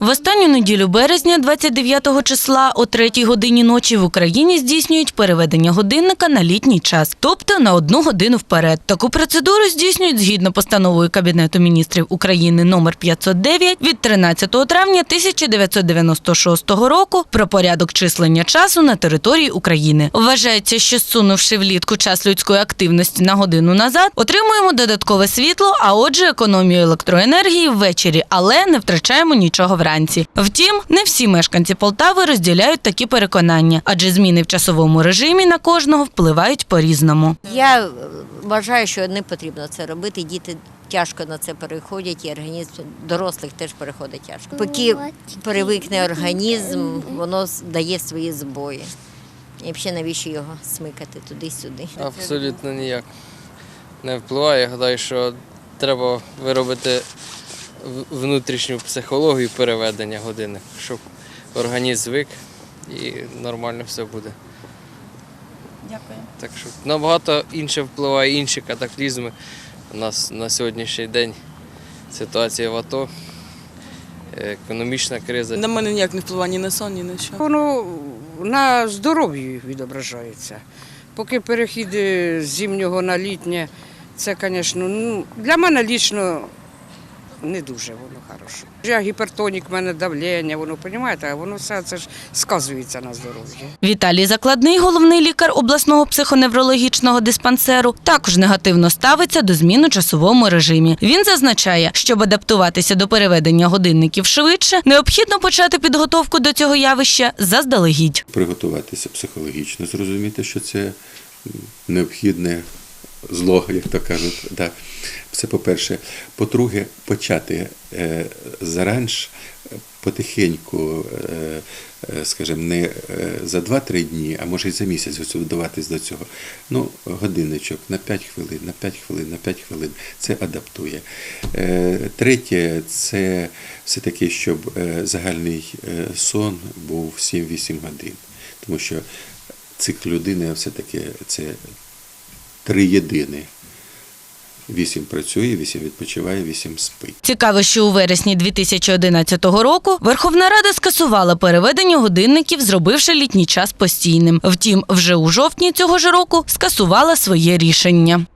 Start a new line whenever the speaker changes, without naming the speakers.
В останню неділю березня, 29 числа, о 3 годині ночі в Україні здійснюють переведення годинника на літній час, тобто на одну годину вперед. Таку процедуру здійснюють згідно постановою Кабінету міністрів України номер 509 від 13 травня 1996 року про порядок числення часу на території України. Вважається, що зсунувши влітку час людської активності на годину назад, отримуємо додаткове світло, а отже, економію електроенергії ввечері, але не втрачаємо нічого вранці. Втім, не всі мешканці Полтави розділяють такі переконання, адже зміни в часовому режимі на кожного впливають по-різному.
Я е, вважаю, що не потрібно це робити. Діти тяжко на це переходять, і організм дорослих теж переходить тяжко. Поки перевикне організм, воно дає свої збої. І взагалі навіщо його смикати туди-сюди?
Абсолютно ніяк не впливає. Я гадаю, що треба виробити внутрішню психологію переведення години, щоб організм звик і нормально все буде.
Дякую.
Так що набагато інше впливає інші катаклізми. У нас на сьогоднішній день ситуація в АТО, економічна криза.
На мене ніяк не впливає ні на сон, ні на що.
Воно на здоров'ї відображається. Поки перехід з зимнього на літнє, це, звісно, ну, для мене лічно не дуже воно хороше. Я гіпертонік, в мене давлення, воно, розумієте, воно все це ж сказується на здоров'ї.
Віталій Закладний, головний лікар обласного психоневрологічного диспансеру, також негативно ставиться до змін у часовому режимі. Він зазначає, щоб адаптуватися до переведення годинників швидше, необхідно почати підготовку до цього явища заздалегідь.
приготуватися психологічно, зрозуміти, що це необхідне зло, як то кажуть. Да. Це по-перше. По-друге, почати е, заранж потихеньку, е, е, скажімо, не за 2-3 дні, а може й за місяць готуватись до цього. Ну, годинничок на 5 хвилин, на 5 хвилин, на 5 хвилин. Це адаптує. Третє, це все-таки, щоб загальний сон був 7-8 годин. Тому що цикл людини все-таки це три єдине. Вісім працює, вісім відпочиває, вісім спить.
Цікаво, що у вересні 2011 року Верховна Рада скасувала переведення годинників, зробивши літній час постійним. Втім, вже у жовтні цього ж року скасувала своє рішення.